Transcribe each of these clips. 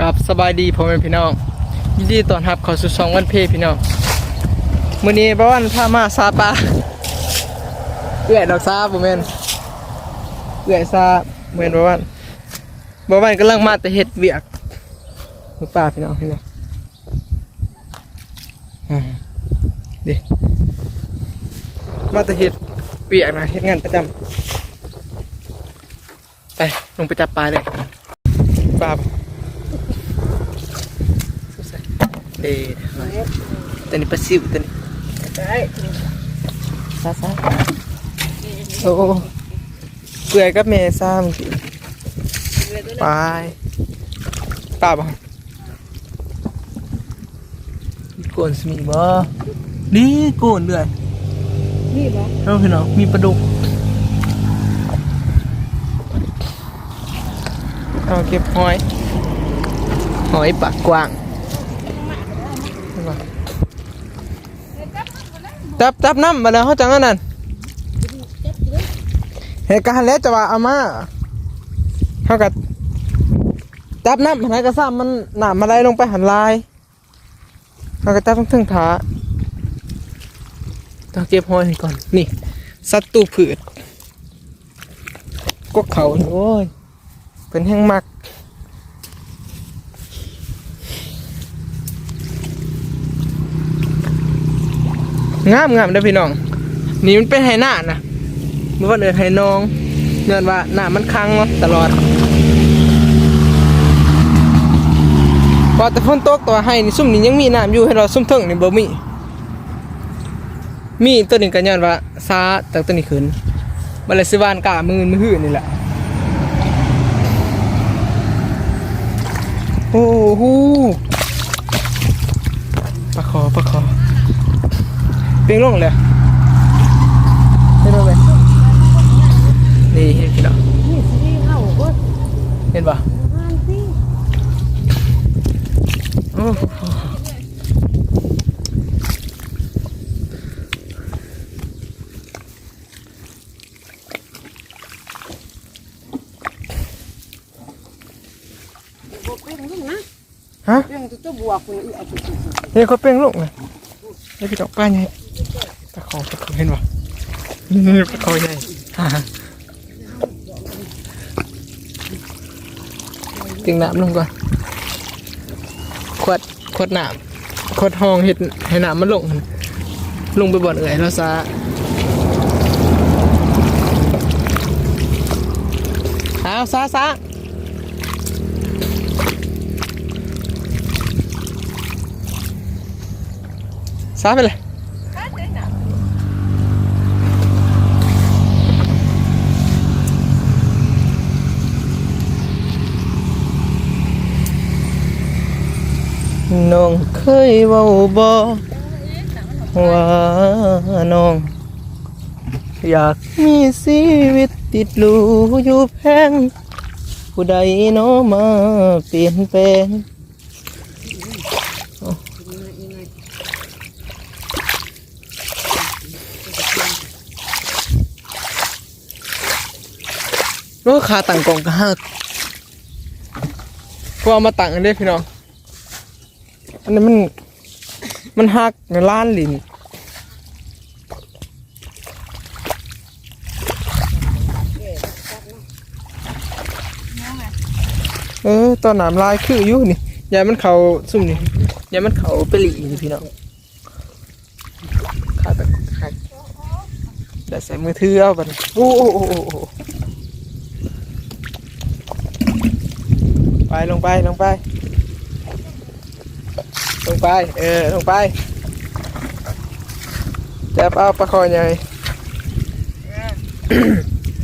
กับสบายดีพ่อแม่พี่น้องยินดีต้อนรับเข้าสู่ช่องวันเพพี่น้องมื้อนี้บ่วันพามาซาปลาเอื้อยดอกซาบ่แม่นเอื้อยซาแม่นบ่วันบ่วันกำลังมาแต่เฮ็ดเวียกมือป้าพี่น้องพี่น้องดิมาแต่เฮ็ดเวียกนะเฮ็ดงานประจำไปลงไปจับปลาเลยปลา บ่เดตัวนี้ปลาซิวตัวนี้ได้ซาซาโอ้เกลือกับเมซ่ามึงกินไปป้าบ่โกนสมีบ่นี่โกนเลยนี่บอกน้องพี่น้องมีปลาดุกเอาเก็บหอย หอยปากกว้างเห็นบ่ จับจับน้ำมาแล้วเขาจังนั้นเหตุการณ์แล้วจะว่าเอามาเขากับจับน้ำหันไหนก็ซ้ำมันหนามอะไรลงไปหันลายเขาก็จับทั้งทึ่งขาต้องเก็บหอยก่อนนี่สัตว์ตูผืดก็เขาโอ้ยเป็นแห้งมัก งามงามเด้พี่น้อง นี่มันเป็นไหหน้านะเมื่อวันเอินไหนองเนื่อนว่าหน้ามันค้างเนาะตลอดพอแต่ฝนตกตัวให้นี่ซุ่มนี่ยังมีน้ำอยู่ให้เราซุ่มเถิงนี่บ่มีมีตัวนี้ก็ย้อนว่าซาจากตัวนี้ขึ้นมัเลยสิวานกามือมือหื้อนี่แหละโอ้โหปลาคอปลาคอ เปียงลงเลยเห็นไหมนี่เห็นพี่น้องนี่สิเข้าก็เห็นปะทานสิโอ้โหบวกเป็นลูกนะฮะเรื่องตัวบวกคนอื่นเอาไปกินเห็นเขาเปียงลงเลยเห็นพี่น้องป้าใหญ่ ขอตะขอเห็นปะนี่ตะขอใหญ่ฮ่าตึงน้ำลงก่อนขวดขวดน้ำขวดห้องเห็ดให้น้ำมันลง ลงไปบ่อนเอ่ยแล้วซะเอาซาซาซาไปเลย น้องเคยเว้าบ่ว่าน้อง อยากมีชีวิตติดหรูอยู่แพง ผู้ใดเนาะมาเปลี่ยนแปลงรถขาต่างกล่องก็หักก็เอามาต่างกันได้พี่น้อง อันนี้มัน มันหักในล้านลินเออตอนหนามลายคืออยู่นี่ยายมันเขาซุ่มนี่ยายมันเขาไปหลีนี่พี่น้องขาแตะขาแต่ใส่มือถือเอาบันโอ้โอ้โอ้โอ้โอ้ไปลงไปลงไป ลงไป เออ ลงไป จับเอาปลาคอใหญ่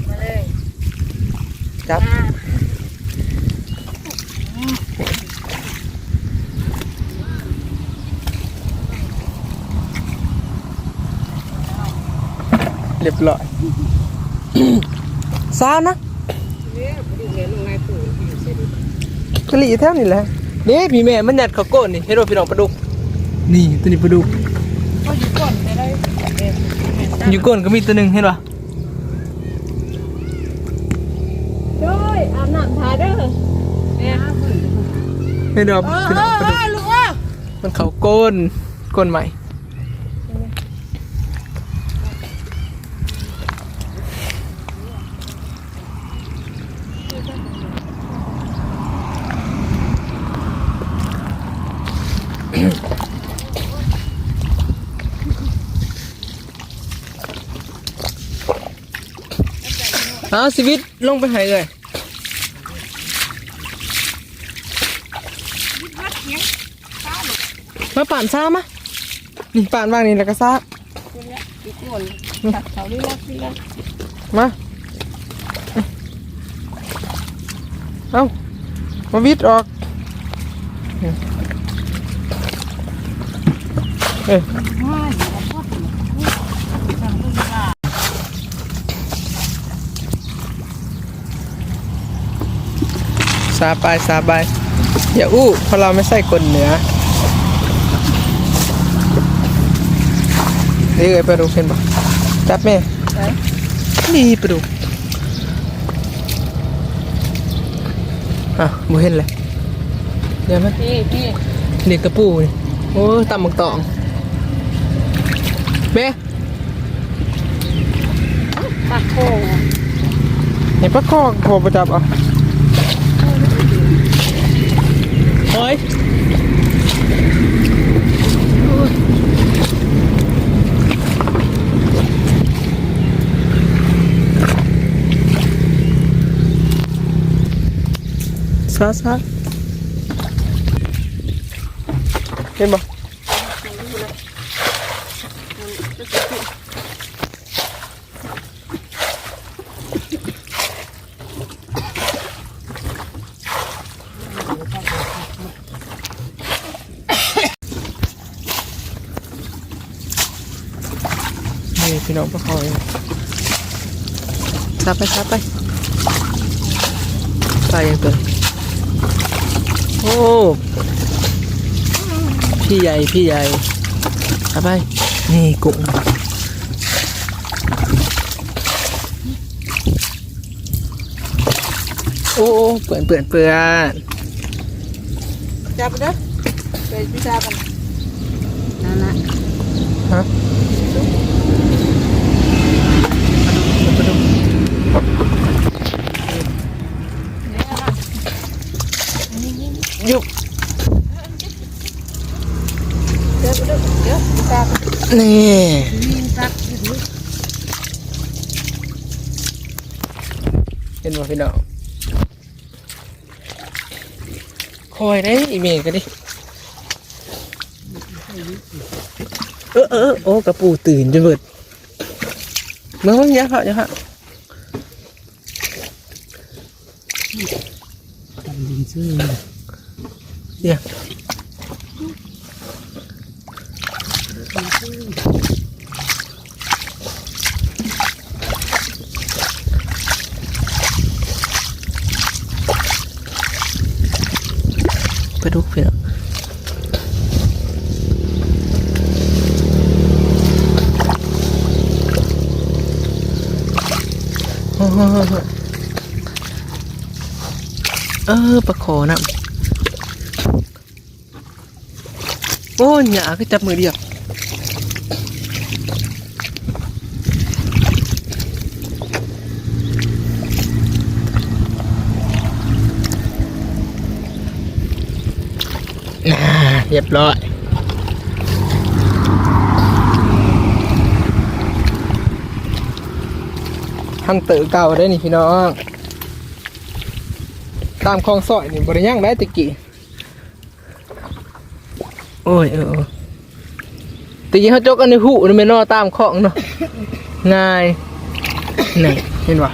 มาเลยจับเรียบร้อยซาวนะเนี่ยพอดีเลยลงในตู้เสร็จกะหรี่แถวนี่แหละ นี่พี่แม่มันยัดเขาวโก้นนี่ให้เราพี่น้องปลาดุก นี่ตัวนี้ปลาดุกก็อยู่ก่อนได้ได้เอออยู่ก้นก็มีตัวหนึ่งเห็นปะด้วยอาบน้ำทาเด้อเนี่ยไม่ดอกเออพี่เอน้องอปลาเอดุกอลูกว่ามันเขาก้นก้นใหม่ เอาชีวิตลงไปไหายเลยมาป่านซ่ามะนี่ป่านว่างนี่แล้วก็ซ่ามาเอามาวิดออกเอ้ย ว้ายอย่าพูดสั่งลูกว่า ซาไปซาไปอย่าอู้เพราะเราไม่ใช่คนเหนือนี่เอ้ยไปดูเห็นปะจับแม่ไหนนี่ไปดูอะบ่เห็นเลยเดี๋ยวมันพี่พี่นี่กระปูนี่โอ้ยตำบักตองแม่ปากโคงเห็นปะคอกโผล่ประจับเอะ โอ้ยซาซาเห็นปะ นี่พี่น้องพวกเขาเอง ซับไปซับไปตายยังตัวโอ้พี่ใหญ่พี่ใหญ่ซับไปนี่กุ้งโอ้เปื่อนเปื่อนเปื่อนจับเด้อไปพิจารณานั่นนะฮะไปดู ยุบเดี๋ยวเดี๋ยวเดี๋ยวนี่มีตัดอยู่เห็นบ่พี่น้องคอยได้อีเมกันดิ เออเออโอ้กระปูตื่นจนเบิดเมื่อวันยะค่ะยะค่ะ ทำดินซื่อเดี๋ยวไปดูพี่น้องโอ้โหเออประคอนะโอ้ยหยาก็จับมือเดียวน่าเรียบร้อยทันเตอเก่าได้นี่พี่น้อง ตามคลองซอยนี่บริย่างได้ตะกี้โอ้ยเออเออตะกี้เขาจกอันในหูนี่ไม่นอตามคลองเนาะง่ายนี่เห็นปะ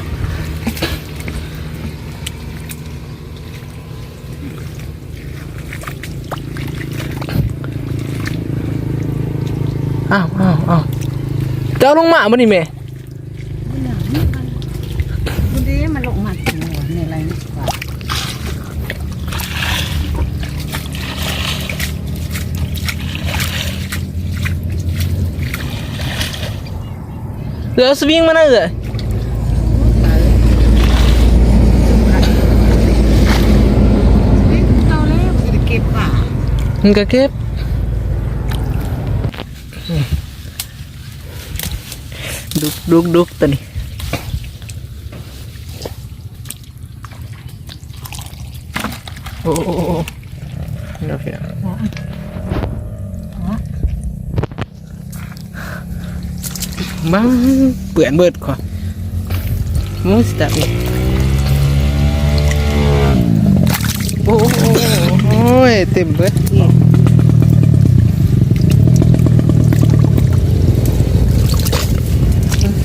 อ้าวอ้าวอ้าวเจ้าลงมาบ่นี่แม่ คุณดีมันลงมาถึงหัวนี่อะไรนี่กว่า เหลือสวิงมาหน่อยเล บ้าเปื่อนเบิดก่อมูสตับนี่โอ้โอ้โอ้โอ้ยเต็มเบิด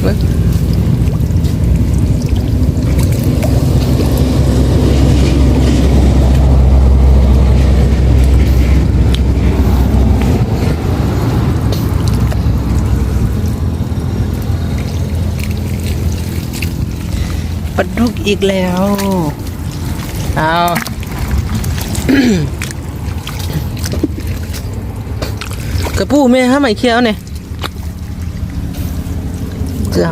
เบิดปลาดุก อีกแล้ว เอากระปูแม่ห้าไม่เคี้ยวเนี่ยจ้า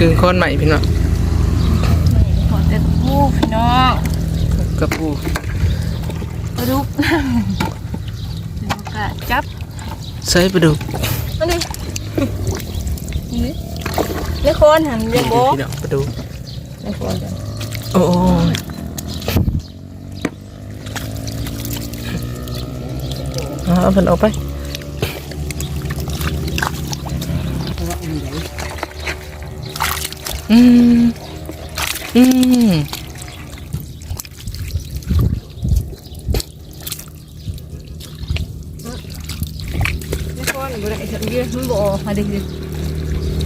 กึ่งคนใหม่พี่น้องขอแต่ผู้พี่น้องกระปูกระดุกแล้วก็จับใส่ปลาดุกอันนี้นี่นี่คนหันเรียงโบพี่น้องปลาดุกนี่คนจ้ะโอ้ยเอาเพิ่นเอาไป อืม อืมนี่คนบ่ได้สังเกตมันบออกมาดิดิ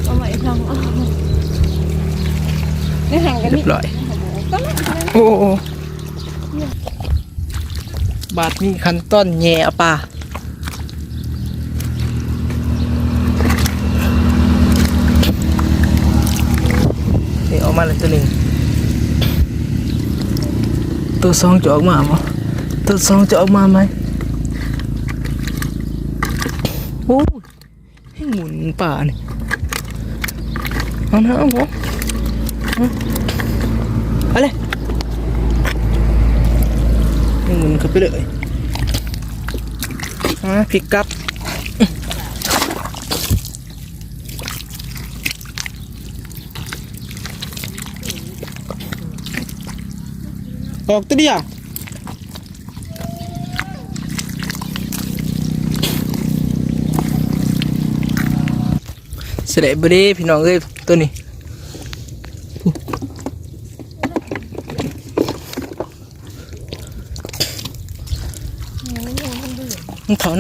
เอามาอีกทางเอานี่ห่างกันเรียบร้อย โอ้โอ้บาดนี้ขั้นต้นแย่ปลานี่อ อกมาเลยตัวหนึ่งตัวสองจะออกมาบ่ตัวสองจะออกมาไหมโอ้ให้หมุนป่านี่เอานะเอาบ่เอาเลยให้หมุนเข้าไปเลยอะพลิกกลับ ออกตัวเดียวเสด็จบดีพี่น้องเอ้ยตัวนี้มันเขา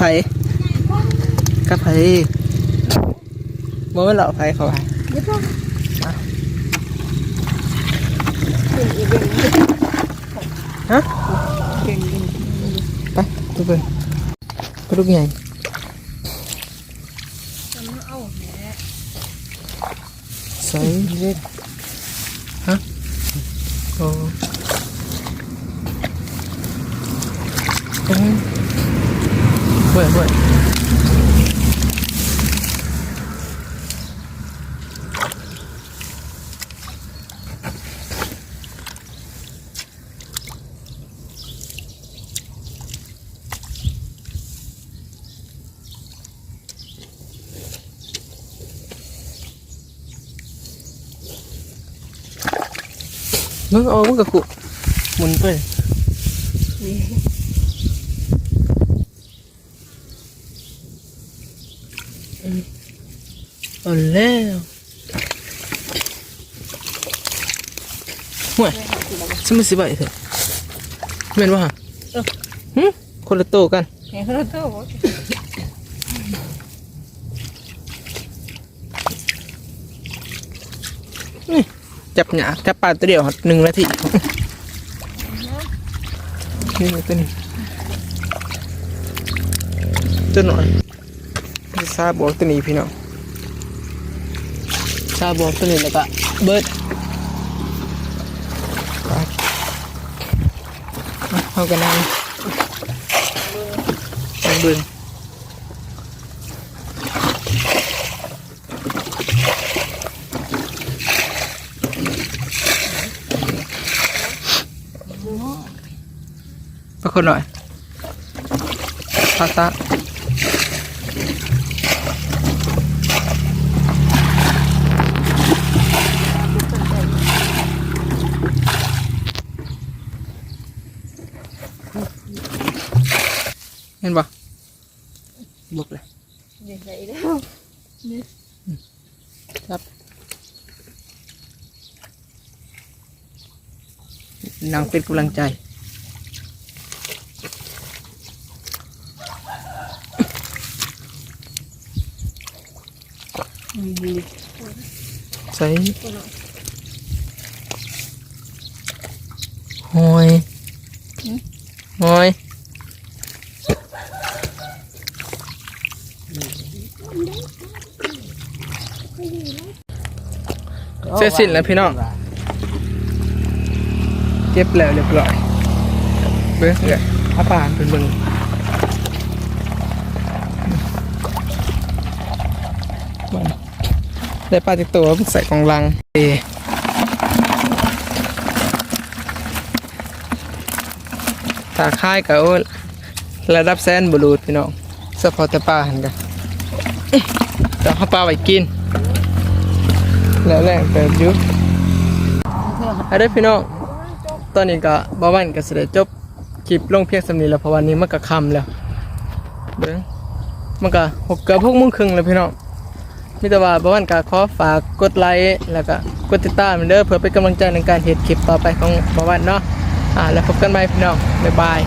ไหนเลยไผ่กับไผ่บ่แม่นเหล่าไผ่เขาไผ่เดี๋ยวพ่อฮะเก่งจริงไปทุกคนไปลูกใหญ่จำเอาแหมใส่เล็กฮะโอ้ เอ้ยเบื่อเบื่อมึงเอามึงกับกูหมุนไป เอาแล้วโอ้ห่วยสมมุติสิไหวเถอะแม่นว่าหึคนละโตกันเห็นเขาตัวบ่จับหยาจับปลาตัวเดียวหนึ่งนาทีนี่ตัวนี้ตัวหน่อยซาบอกตัวนี้พี่น้อง ซาบอกตัวนี้แล้วก็เบิร์ดเอากันนั่งนั่งเบิ้งไปคนหน่อยพาซา เห็นปะบุกเลยเดี๋ยวใส่แล้วครับนางเป็นกำลังใจใส่หอยหอย เสร็จสิ้นแล้วพี่น้องเก็บแล้วเรียบร้อยเบิ้งเนี่ยอาปานเป็นเบิ้งมันได้ปลาติดตัวใส่กล่องลังเอถ้าค่ายกับโอ้ระดับแซนบรูดพี่น้องสปอร์ตปลาหันกันจะเอาปลาไว้กิน แล้วแรงเกิดอยุอะได้พี่น้อง ตอนนี้ก็บ่าวันก็สิได้จบคลิปลงเพียงสำนีแล้วเพราะวันนี้มันก็ค่ำแล้วเบิ่งมันก็หกเกือบหกโมงครึ่งแล้วพี่น้องมีแต่ว่าบ่าวันก็ขอฝากกดไลค์แล้วก็กดติดตามเด้อเพื่อเป็นกำลังใจในการเฮ็ดคลิปต่อไปของบ่าวันเนาะอ่าแล้วพบกันใหม่พี่น้องบ๊ายบาย